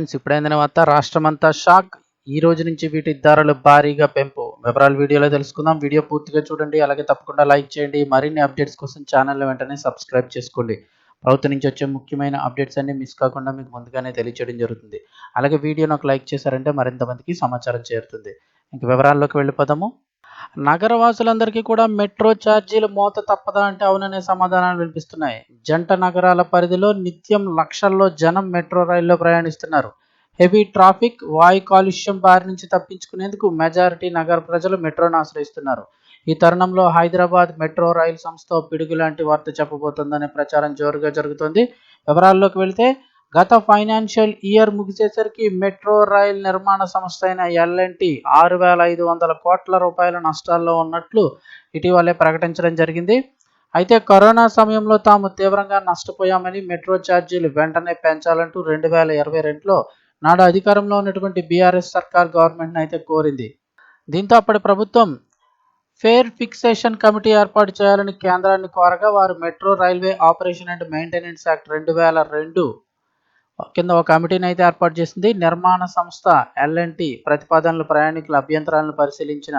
Friends ఇప్పుడైన వార్త. రాష్ట్రమంతా shock. ఈ రోజు నుంచి వీటి ధరలు భారీగా పెంపు. వివరాలు వీడియోలో తెలుసుకుందాం. వీడియో పూర్తిగా చూడండి. అలాగే తప్పకుండా లైక్ చేయండి. మరిన్ని అప్డేట్స్ కోసం ఛానల్ వెంటనే సబ్స్క్రైబ్ చేసుకోండి. ప్రభుత్వం నుంచి వచ్చే ముఖ్యమైన అప్డేట్స్ అన్ని మిస్ కాకుండా మీకు ముందుగానే తెలియచేయడం జరుగుతుంది. అలాగే వీడియోను ఒక లైక్ చేశారంటే మరింత మందికి సమాచారం చేరుతుంది. ఇంక వివరాల్లోకి వెళ్ళిపోదాము. నగర వాసులందరికీ కూడా మెట్రో ఛార్జీలు మోత తప్పదా అంటే అవుననే సమాధానాలు వినిపిస్తున్నాయి. జంట నగరాల పరిధిలో నిత్యం లక్షల్లో జనం మెట్రో రైల్లో ప్రయాణిస్తున్నారు. హెవీ ట్రాఫిక్ వాయు కాలుష్యం బారి నుంచి తప్పించుకునేందుకు మెజారిటీ నగర ప్రజలు మెట్రోను ఆశ్రయిస్తున్నారు. ఈ తరుణంలో హైదరాబాద్ మెట్రో రైలు సంస్థ పిడుగు లాంటి వార్త చెప్పబోతోందనే ప్రచారం జోరుగా జరుగుతోంది. వివరాల్లోకి వెళితే గత ఫైనాన్షియల్ ఇయర్ ముగిసేసరికి మెట్రో రైల్ నిర్మాణ సంస్థ అయిన ఎల్ఎన్టీ ఆరు వేల ఐదు వందల కోట్ల రూపాయల నష్టాల్లో ఉన్నట్లు ఇటీవలే ప్రకటించడం జరిగింది. అయితే కరోనా సమయంలో తాము తీవ్రంగా నష్టపోయామని మెట్రో ఛార్జీలు వెంటనే పెంచాలంటూ రెండు వేల ఇరవై రెండులో నాడు అధికారంలో ఉన్నటువంటి బీఆర్ఎస్ సర్కార్ గవర్నమెంట్ని అయితే కోరింది. దీంతో అప్పటి ప్రభుత్వం ఫేర్ ఫిక్సేషన్ కమిటీ ఏర్పాటు చేయాలని కేంద్రాన్ని కోరగా వారు metro railway operation and maintenance act రెండు వేల రెండు కింద ఒక కమిటీని అయితే ఏర్పాటు చేసింది. నిర్మాణ సంస్థ ఎల్ఎన్టి ప్రతిపాదనలు ప్రయాణికుల అభ్యంతరాలను పరిశీలించిన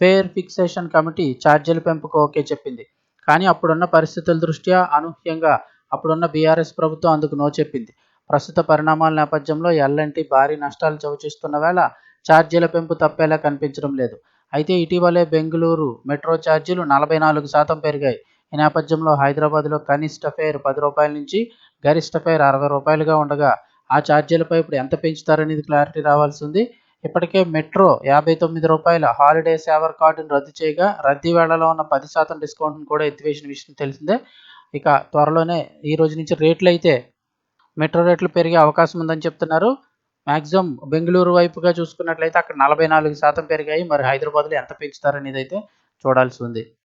ఫేర్ ఫిక్సేషన్ కమిటీ ఛార్జీల పెంపుకు ఓకే చెప్పింది. కానీ అప్పుడున్న పరిస్థితుల దృష్ట్యా అనూహ్యంగా అప్పుడున్న బీఆర్ఎస్ ప్రభుత్వం అందుకు నో చెప్పింది. ప్రస్తుత పరిణామాల నేపథ్యంలో ఎల్ఎన్టి భారీ నష్టాలు చవిచూస్తున్న వేళ ఛార్జీల పెంపు తప్పేలా కనిపించడం లేదు. అయితే ఇటీవలే బెంగళూరు మెట్రో ఛార్జీలు నలభై నాలుగు శాతం పెరిగాయి. ఈ నేపథ్యంలో హైదరాబాద్లో కనిష్ట ఫేర్ పది రూపాయల నుంచి గరిష్ట ఫైర్ అరవై రూపాయలుగా ఉండగా ఆ ఛార్జీలపై ఇప్పుడు ఎంత పెంచుతారనేది క్లారిటీ రావాల్సి ఉంది. ఇప్పటికే మెట్రో యాభై తొమ్మిది రూపాయల హాలిడే సేవర్ కార్డును రద్దు చేయగా రద్దీ వేళలో ఉన్న పది శాతం డిస్కౌంట్ను కూడా ఎత్తివేసిన విషయం తెలిసిందే. ఇక త్వరలోనే ఈ రోజు నుంచి రేట్లు అయితే మెట్రో రేట్లు పెరిగే అవకాశం ఉందని చెప్తున్నారు. మ్యాక్సిమం బెంగళూరు వైపుగా చూసుకున్నట్లయితే అక్కడ నలభై నాలుగు శాతం పెరిగాయి. మరి హైదరాబాద్లో ఎంత పెంచుతారనేది అయితే చూడాల్సి ఉంది.